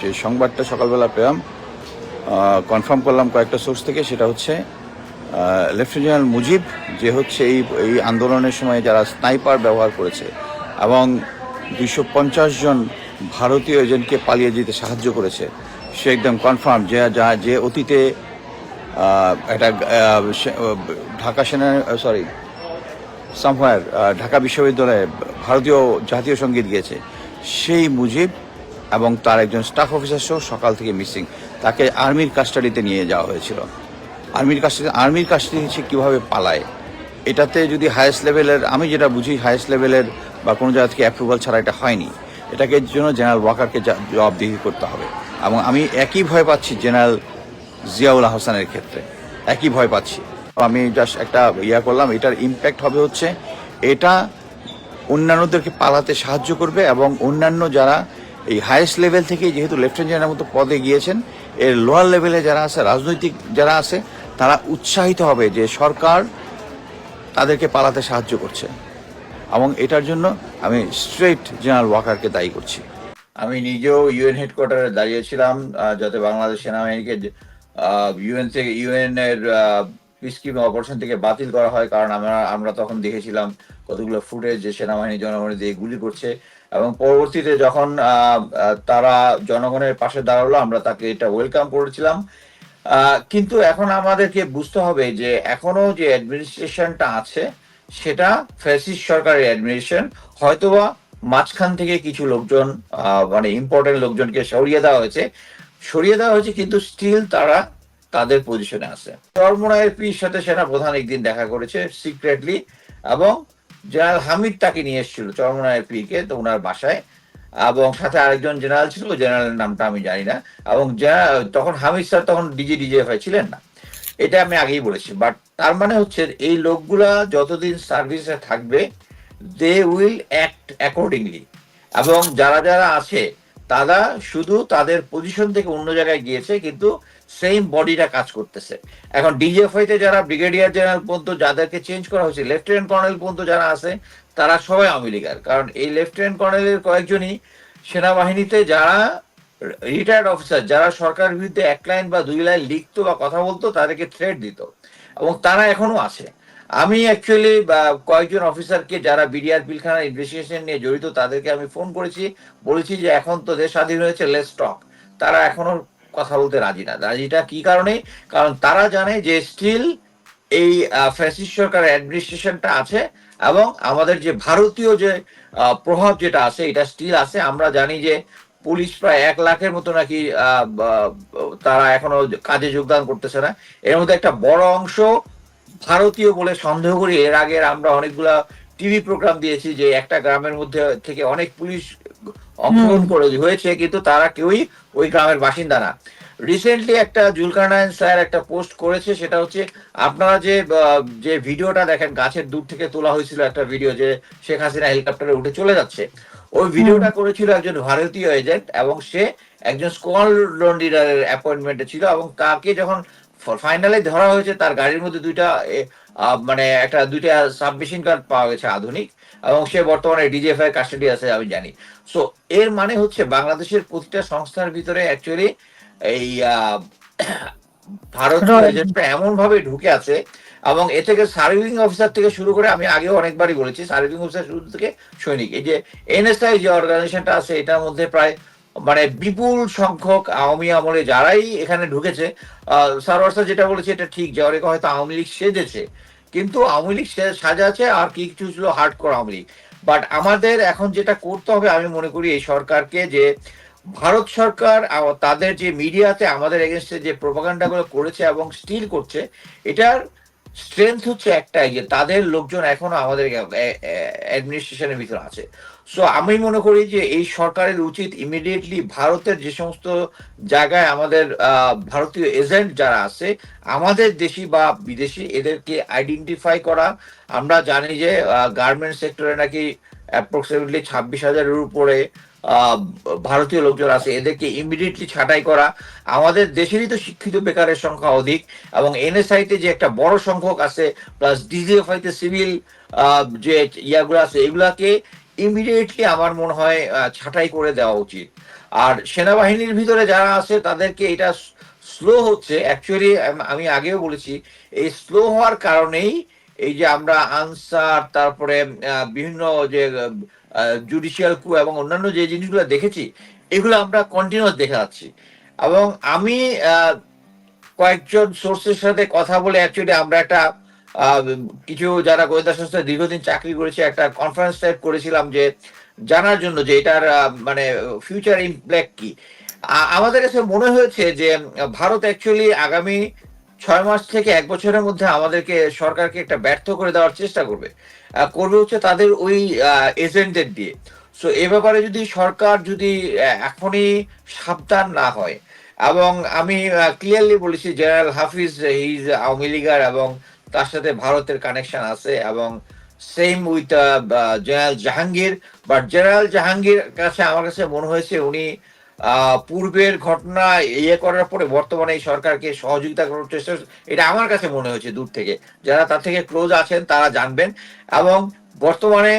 যে সংবাদটা সকালবেলা পেলাম কনফার্ম করলাম কয়েকটা সোর্স থেকে, সেটা হচ্ছে লেফটেন্যান্ট জেনারেল মুজিব, যে হচ্ছে এই এই আন্দোলনের সময় যারা স্নাইপার ব্যবহার করেছে এবং দুইশো পঞ্চাশ জন ভারতীয় এজেন্টকে পালিয়ে যেতে সাহায্য করেছে, সে একদম কনফার্ম যে, যা, যে অতীতে একটা ঢাকা সেনা সরি সামহার ঢাকা বিশ্ববিদ্যালয়ে ভারতীয় জাতীয় সংগীত গেছে সেই মুজিব এবং তার একজন স্টাফ অফিসার সহ সকাল থেকে মিসিং তাকে আর্মির কাস্টাডিতে নিয়ে যাওয়া হয়েছিল। আর্মির কাস্টাডি আর্মির কাস্টাডি সে কীভাবে পালায়? এটাতে যদি হায়েস্ট লেভেলের আমি যেটা বুঝি হায়েস্ট লেভেলের বা কোনো জায়গা থেকে অ্যাপ্রুভাল ছাড়া এটা হয়নি। এটাকে জন্য জেনারেল ওয়াকারকে জবাবদিহি করতে হবে। এবং আমি একই ভয় পাচ্ছি জেনারেল জিয়াউল হাসানের ক্ষেত্রে। একই ভয় পাচ্ছি। আমি জাস্ট একটা ইয়া করলাম, এটার ইম্প্যাক্ট হবে হচ্ছে, এটা অন্যান্যদেরকে পালাতে সাহায্য করবে এবং অন্যান্য যারা এই হাইয়েস্ট লেভেল থেকে যেহেতু লেফটেন্যান্ট জেনারেল মতো পদে গিয়েছেন, এর লোয়ার লেভেলে যারা আছে, রাজনৈতিক যারা আছে, তারা উৎসাহিত হবে যে সরকার তাদেরকে পালাতে সাহায্য করছে। এবং এটার জন্য আমি স্ট্রেট জেনারেল ওয়াকারকে দায়ী করছি। আমি নিজেও ইউএন হেডকোয়ার্টারে দাঁড়িয়েছিলাম যাতে বাংলাদেশ সেনাবাহিনীকে ইউএন থেকে ইউএন এর পিসকিপিং অপারেশন থেকে বাতিল করা হয়, কারণ আমরা আমরা তখন দেখেছিলাম কতগুলো ফুটেজ যে সেনাবাহিনী, জনগণের দিয়ে গুলি করছে এবং পরবর্তীতে যখন তারা জনগণের পাশে দাঁড়াল, আমরা তাকে এটা ওয়েলকাম করেছিলাম। কিন্তু এখন আমাদেরকে বুঝতে হবে যে এখনও যে অ্যাডমিনিস্ট্রেশনটা আছে, সেটা ফ্যাসিস্ট সরকারের অ্যাডমিনিস্ট্রেশন হয়তোবা মাঝখান থেকে কিছু লোকজন মানে ইম্পর্টেন্ট লোকজনকে সরিয়ে দেওয়া হয়েছে। সরিয়ে দেওয়া হয়েছে, কিন্তু স্টিল তারা তাদের পজিশনে আছে। চরমোনায়ের পির সাথে সেনা প্রধান একদিন দেখা করেছে সিক্রেটলি এবং জেনারেল হামিদ তাকে নিয়ে এসেছিল চরমোনায়ের পীরকে তো ওনার বাসায়, এবং সাথে আরেকজন জেনারেল ছিল, জেনারেলের নামটা আমি জানি না, এবং তখন হামিদ স্যার তখন ডিজি ডিজিএফআই ছিলেন না। এটা আমি আগেই বলেছি বাট তার মানে হচ্ছে এই লোকগুলা যতদিন সার্ভিসে থাকবে দে উইল অ্যাক্ট অ্যাকর্ডিংলি এবং যারা যারা আছে, তারা শুধু তাদের পজিশন থেকে অন্য জায়গায় গিয়েছে, কিন্তু সেম বডিটা কাজ করতেছে। এখন ডিজিএফআই তে যারা ব্রিগেডিয়ার জেনারেল পর্যন্ত যাদেরকে চেঞ্জ করা হয়েছে লেফটেন্যান্ট কর্নেল পর্যন্ত যারা আছে, তারা সবাই আওয়ামী লীগের। কারণ এই লেফটেন্যান্ট কর্নেলের কয়েকজনই সেনাবাহিনীতে যারা রিটায়ার্ড অফিসার যারা সরকার বিরুদ্ধে এক লাইন বা দুই লাইন লিখতো বা কথা বলতো, তাদেরকে থ্রেট দিত। এবং তারা এখনও আছে। আমি অ্যাকচুয়ালি কয়েকজন অফিসারকে যারা বিডিআর পিলখানা ইনভেস্টিগেশন নিয়ে জড়িত, তাদেরকে আমি ফোন করেছি, বলেছি যে এখন তো দেশ স্বাধীন হয়েছে লেস টক তারা এখনও কথা বলতে রাজি না। রাজিটা কি কারণে? কারণ তারা জানে যে স্টিল এই ফ্যাসিস্ট সরকারের অ্যাডমিনিস্ট্রেশনটা আছে এবং আমাদের যে ভারতীয় যে প্রভাব যেটা আছে, এটা স্টিল আছে। আমরা জানি যে পুলিশ প্রায় এক লাখের মতো নাকি তারা এখনও কাজে যোগদান করতেছে না। এর মধ্যে একটা বড় অংশ ভারতীয় বলে সন্দেহ করি। এর আগে আমরা অনেকগুলা টিভি প্রোগ্রাম দিয়েছি যে একটা গ্রামের মধ্যে থেকে অনেক পুলিশ অংশগ্রহণ করে হয়েছে কিন্তু তারা কেউই ওই গ্রামের বাসিন্দা না। রিসেন্টলি একটা জুলকারনায়ন স্যার একটা পোস্ট করেছে সেটা হচ্ছে আপনারা যে যে ভিডিওটা দেখেন গাছের দূর থেকে তোলা হয়েছিল একটা ভিডিও যে শেখ হাসিনা হেলিকপ্টারে উঠে চলে যাচ্ছে। ওই ভিডিওটা করেছিল একজন ভারতীয় এজেন্ট এবং সে একজন স্কোয়াল লিডারের অ্যাপয়েন্টমেন্টে ছিল এবং তাকে যখন ফাইনালে ধরা হয়েছে তার গাড়ির মধ্যে দুইটা মানে একটা দুইটা সাবমিশন কার্ড পাওয়া গেছে আধুনিক এবং সে বর্তমানে ডিজিএফআই কাস্টাডি আছে আমি জানি। সো এর মানে হচ্ছে বাংলাদেশের প্রতিটা সংস্থার ভিতরে অ্যাকচুয়ালি এই এজেন্টটা এমন ভাবে ঢুকে আছে এবং এ থেকে সার্ভিং অফিসার থেকে শুরু করে আমি আগেও অনেকবারই বলেছি সার্ভিং অফিসার শুরু থেকে সৈনিক। এই যে এনএসআই যে অর্গানাইজেশনটা আছে এটার মধ্যে প্রায় মানে বিপুল সংখ্যক আওয়ামী আমলে যারাই এখানে ঢুকেছে স্যার যেটা বলেছে এটা ঠিক, যে অনেকে হয়তো আওয়ামী লীগ সেজেছে, কিন্তু আওয়ামী লীগ সে- সাজাচ্ছে আর কি কিছু ছিল হার্ড কর আওয়ামী লীগ। বাট আমাদের এখন যেটা করতে হবে, আমি মনে করি এই সরকারকে যে ভারত সরকার তাদের যে মিডিয়াতে আমাদের এগেনস্টে যে প্রোপাগান্ডা গুলো করেছে এবং স্টিল করছে, এটার স্ট্রেংথ হচ্ছে একটাই যে তাদের লোকজন এখনও আমাদের অ্যাডমিনিস্ট্রেশনের ভিতরে আছে। সো আমি মনে করি যে এই সরকারের উচিত ইমিডিয়েটলি ভারতের যে সমস্ত জায়গায় আমাদের ভারতীয় এজেন্ট যারা আছে, আমাদের দেশি বা বিদেশি, এদেরকে আইডেন্টিফাই করা। আমরা জানি যে গার্মেন্ট সেক্টরে নাকি অ্যাপ্রক্সিমেটলি ছাব্বিশ হাজারের উপরে ভারতীয় লোকজন আছে, এদেরকে ইমিডিয়েটলি ছাঁটাই করা। আমাদের দেশেরই তো শিক্ষিত বেকারের সংখ্যা অধিক এবং এনএসআই তে যে একটা বড় সংখ্যক আছে প্লাস ডিজিএফআই তে সিভিল যে ইয়াগুলো আছে, এগুলাকে ইমিডিয়েটলি আমার মনে হয় ছাঁটাই করে দেওয়া উচিত। আর সেনাবাহিনীর ভিতরে যারা আছে, তাদেরকে এটা স্লো হচ্ছে। অ্যাকচুয়ালি আমি আগেও বলেছি, এই স্লো হওয়ার কারণেই এই যে আমরা আনসার, তারপরে বিভিন্ন যে জুডিশিয়াল কু এবং অন্যান্য যে জিনিসগুলো দেখেছি, এগুলো আমরা কন্টিনিউয়াস দেখে যাচ্ছি। এবং আমি কয়েকজন সোর্সের সাথে কথা বলে অ্যাকচুয়ালি আমরা একটা কিছু যারা গোয়েন্দা সংস্থায় দীর্ঘদিন চাকরি করেছে, একটা কনফারেন্স টাইপ করেছিলাম যে, জানার জন্য যে এটার মানে ফিউচার ইমপ্যাক্ট কি। আমাদের কাছে মনে হয়েছে যে, ভারত অ্যাকচুয়ালি আগামী ছয় মাস থেকে এক বছরের মধ্যে আমাদেরকে সরকারকে একটা ব্যর্থ করে দেওয়ার চেষ্টা করবে। করবে হচ্ছে তাদের ওই এজেন্টদের দিয়ে। সো এ ব্যাপারে যদি সরকার যদি এখনই সাবধান না হয়, এবং আমি ক্লিয়ারলি বলেছি জেনারেল হাফিজ ইজ আওয়ামী লীগার এবং তার সাথে ভারতের কানেকশন আছে এবং same with general Jahangir but general Jahangir কাছে আমার কাছে মনে হয়েছে উনি পূর্বের ঘটনা ইয়ে করার পরে বর্তমানে এই সরকারকে সহযোগিতা করার চেষ্টা এটা আমার কাছে মনে হয়েছে দূর থেকে। যারা তার থেকে ক্লোজ আছেন তারা জানবেন এবং বর্তমানে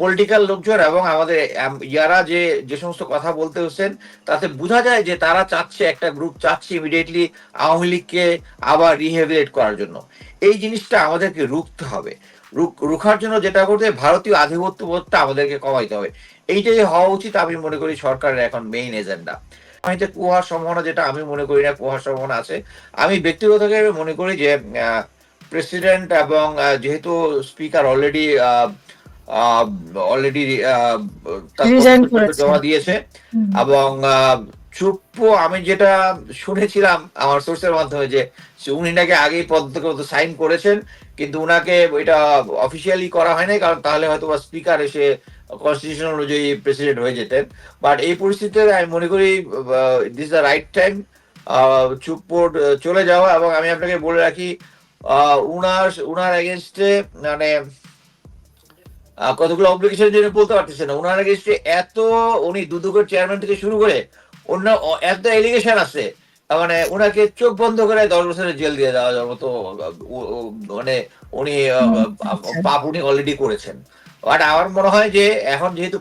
পলিটিক্যাল লোকজন এবং আমাদের ইয়ারা যে যে সমস্ত কথা বলতে হচ্ছেন, তাতে বোঝা যায় যে তারা চাচ্ছে, একটা গ্রুপ চাচ্ছে ইমিডিয়েটলি আওয়ামী লীগকে আবার রিহেভিলেট করার জন্য। এই জিনিসটা আমাদেরকে রুখতে হবে। রুখ- রুখার জন্য যেটা করতে ভারতীয় আধিপত্যবোধটা আমাদেরকে কমাইতে হবে। এইটাই হওয়া উচিত আমি মনে করি সরকারের এখন মেইন এজেন্ডা যে কুয়ার সম্ভাবনা যেটা আমি মনে করি না, কুয়ার সম্ভাবনা আছে। আমি ব্যক্তিগতভাবে মনে করি যে প্রেসিডেন্ট এবং যেহেতু স্পিকার অলরেডি অলরেডি জমা দিয়েছে এবং চুপ্পু আমি যেটা শুনেছিলাম আমার সোর্সের মাধ্যমে যে উনি নাকি আগেই পদ সাইন করেছেন কিন্তু উনাকে এটা অফিসিয়ালি করা হয়নি কারণ তাহলে হয়তো বা স্পিকার এসে কনস্টিটিউশন অনুযায়ী প্রেসিডেন্ট হয়ে যেতেন। বাট এই পরিস্থিতিতে আমি মনে করি দিস দ্য রাইট টাইম চুপ্পুর চলে যাওয়া এবং আমি আপনাকে বলে রাখি আহ, উনার উনার এগেনস্টে মানে কতগুলো অব্লিগেশন জন্য বলতে পারতেছে না। ওনার এগেনস্টে এত উনি দুদকের চেয়ারম্যান থেকে শুরু করে অন্য এত এলিগেশন আছে। মানে ওনাকে চোখ বন্ধ করে দশ বছরের জেল দিয়ে দেওয়া যাওয়ার মতো মানে উনি আচ্ছা। পাপ উনি অলরেডি করেছেন। বাট আমার মনে হয় যে এখন যেহেতু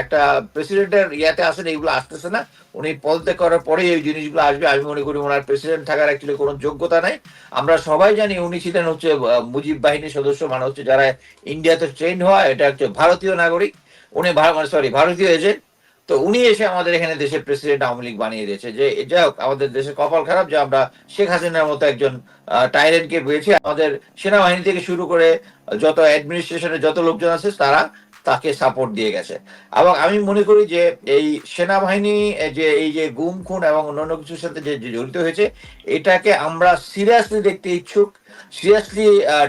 একটা প্রেসিডেন্টের ইয়াতে আসেন এইগুলো আসতেছে না, উনি পদত্যাগ করার পরে এই জিনিসগুলো আসবে। আমি মনে করি ওনার প্রেসিডেন্ট থাকার অ্যাকচুয়ালি কোনো যোগ্যতা নাই। আমরা সবাই জানি উনি ছিলেন হচ্ছে মুজিব বাহিনীর সদস্য মানে হচ্ছে যারা ইন্ডিয়াতে ট্রেন হওয়া, এটা হচ্ছে ভারতীয় নাগরিক। উনি সরি ভারতীয় এজেন্ট তো উনি এসে আমাদের এখানে দেশের প্রেসিডেন্ট আওয়ামী লীগ বানিয়ে দিয়েছে যে যাই হোক, আমাদের দেশের কপাল খারাপ যে আমরা শেখ হাসিনার মতো একজন টাইরেন্টকে পেয়েছি। আমাদের সেনাবাহিনী থেকে শুরু করে যত অ্যাডমিনিস্ট্রেশনের যত লোকজন আছে, তারা তাকে সাপোর্ট দিয়ে গেছে। এবং আমি মনে করি যে, এই সেনাবাহিনী যে, এই যে গুম, খুন এবং অন্যান্য কিছুর সাথে যে যে জড়িত হয়েছে, এটাকে আমরা সিরিয়াসলি দেখতে ইচ্ছুক। সিরিয়াসলি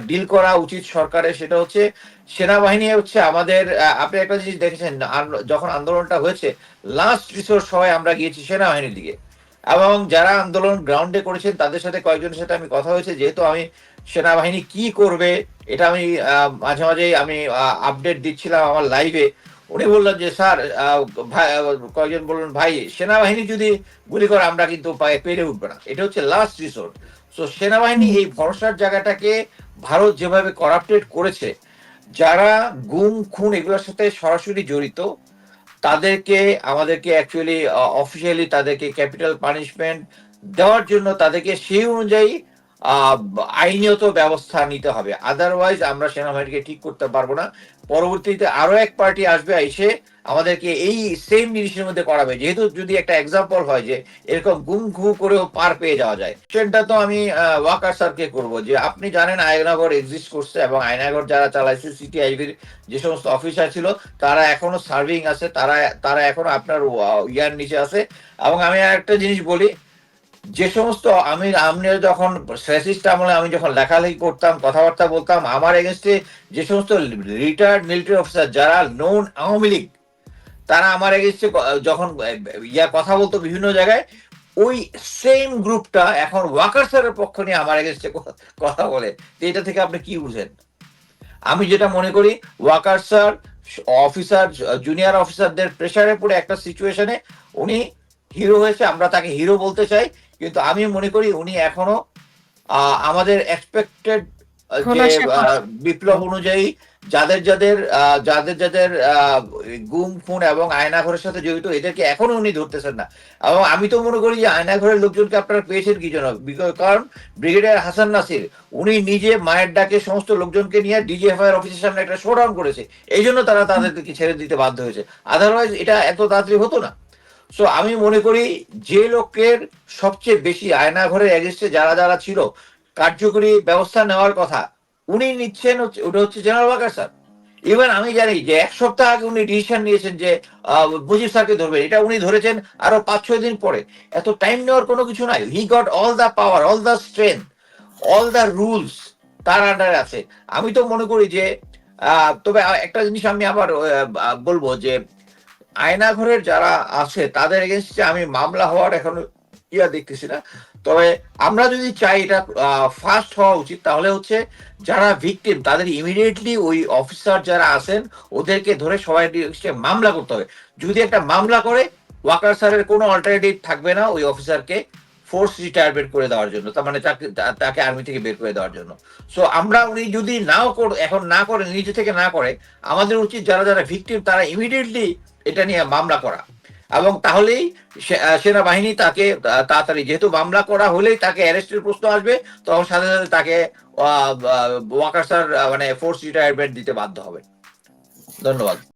ডিল করা উচিত সরকারের, সেটা হচ্ছে সেনাবাহিনী হচ্ছে আমাদের আপনি একটা জিনিস দেখেছেন যখন আন্দোলনটা হয়েছে লাস্ট রিসোর্স সবাই আমরা গিয়েছি সেনাবাহিনীর দিকে। এবং যারা আন্দোলন গ্রাউন্ডে করেছেন, তাদের সাথে কয়েকজনের সাথে আমি কথা হয়েছে, যেহেতু আমি সেনাবাহিনী কি করবে, এটা আমি মাঝে মাঝে আমি আপডেট দিচ্ছিলাম আমার লাইভে উনি বললেন যে, স্যার কয়েকজন বললেন, ভাই, সেনাবাহিনী যদি গুলি করে, আমরা কিন্তু পেরে উঠবে না। এটা হচ্ছে লাস্ট রিসোর্ট সো সেনাবাহিনী এই ভরসার জায়গাটাকে ভারত যেভাবে করাপ্টেড করেছে যারা গুম, খুন এগুলোর সাথে সরাসরি জড়িত, তাদেরকে, আমাদেরকে অ্যাকচুয়ালি অফিসিয়ালি তাদেরকে ক্যাপিটাল পানিশমেন্ট দেওয়ার জন্য তাদেরকে সেই অনুযায়ী আইনত ব্যবস্থা নিতে হবে। আদারওয়াইজ আমরা সেনাবাহিনীকে ঠিক করতে পারব না। পরবর্তীতে আরও এক পার্টি আসবে, এসে আমাদেরকে এই সেম জিনিসের মধ্যে করাবে। যেহেতু যদি একটা এক্সাম্পল হয় যে, এরকম গুম ঘু করেও পার পেয়ে যাওয়া যায়। সেটা তো আমি ওয়াকার স্যারকে করব যে, আপনি জানেন আয়নাগর এক্সিস্ট করছে এবং আয়নাগর যারা চালাইছে সিটি আইবির যে সমস্ত অফিসার ছিল, তারা এখনও সার্ভিং আছে, তারা তারা এখনও আপনার ইয়ার নিচে আছে। এবং আমি একটা জিনিস বলি যে সমস্ত আমি আমি যখন ফ্যাসিস্ট আমলে আমি যখন লেখালেখি করতাম, কথাবার্তা বলতাম, আমার এগেনস্টে যে সমস্ত রিটায়ার্ড মিলিটারি অফিসার যারা নোন আওয়ামী লীগ, তারা আমার এগেনস্টে যখন ইয়া কথা বলতো বিভিন্ন জায়গায়, ওই সেম গ্রুপটা এখন ওয়াকার স্যারের পক্ষ নিয়ে আমার এগেনস্টে কথা বলে। এটা থেকে আপনি কি বুঝেন? আমি যেটা মনে করি, ওয়াকার স্যার অফিসার জুনিয়র অফিসারদের প্রেসারে পড়ে একটা সিচুয়েশনে উনি হিরো হয়েছে, আমরা তাকে হিরো বলতে চাই। কিন্তু আমি মনে করি উনি এখনও আহ, আমাদের এক্সপেক্টেড যে বিপ্লব অনুযায়ী যাদের যাদের আহ, যাদের যাদের আহ, গুম খুন এবং আয়নাঘরের সাথে জড়িত এদেরকে এখনও উনি ধরতেছেন না। এবং আমি তো মনে করি যে আয়নাঘরের লোকজনকে আপনারা পেয়েছেন কি জন্য? কারণ ব্রিগেডিয়ার হাসান নাসির উনি নিজে মায়ের ডাকে সমস্ত লোকজনকে নিয়ে ডিজিএফআই অফিসের সামনে একটা শোডাউন করেছে। এই জন্য তারা তাদেরকে ছেড়ে দিতে বাধ্য হয়েছে। আদারওয়াইজ এটা এত তাড়াতাড়ি হতো না। সো আমি মনে করি যে লোকের সবচেয়ে বেশি আয়নাঘরের এগেস্টে যারা যারা ছিল, কার্যকরী ব্যবস্থা নেওয়ার কথা, উনি নিচ্ছেন হচ্ছে, ওটা হচ্ছে জেনারেল ওয়াকার স্যার ইভেন আমি জানি যে এক সপ্তাহ আগে উনি ডিসিশন নিয়েছেন যে মুজিব স্যারকে ধরবেন। এটা উনি ধরেছেন আরও পাঁচ ছয় দিন পরে। এত টাইম নেওয়ার কোনো কিছু নাই। He got all the power all the strength all the rules তার আন্ডারে আছে। আমি তো মনে করি যে তবে একটা জিনিস আমি আবার বলব যে আয়নাঘরের যারা আছে, তাদের এগেনস্টে আমি মামলা হওয়ার এখন ইয়া দেখতেছি না। তবে আমরা যদি চাই এটা ফাস্ট হওয়া উচিত, তাহলে হচ্ছে যারা ভিকটিম তাদের ইমিডিয়েটলি ওই অফিসার যারা আছেন, ওদেরকে ধরে সবাই মামলা করতে হবে। যদি একটা মামলা করে, ওয়াকার স্যারের কোনো অল্টারনেটিভ থাকবে না ওই অফিসারকে ফোর্স রিটায়ারমেন্ট করে দেওয়ার জন্য, তার মানে তাকে তাকে আর্মি থেকে বের করে দেওয়ার জন্য। সো আমরা উনি যদি নাও কর, এখন না করে নিজে থেকে না করে, আমাদের উচিত যারা যারা ভিকটিম তারা ইমিডিয়েটলি এটা নিয়ে মামলা করা। এবং তাহলেই সেনাবাহিনী তাকে তাড়াতাড়ি, যেহেতু মামলা করা হলেই তাকে অ্যারেস্টের প্রশ্ন আসবে, তখন সাথে সাথে তাকে ওয়াকার স্যার মানে ফোর্স রিটায়ারমেন্ট দিতে বাধ্য হবে। ধন্যবাদ।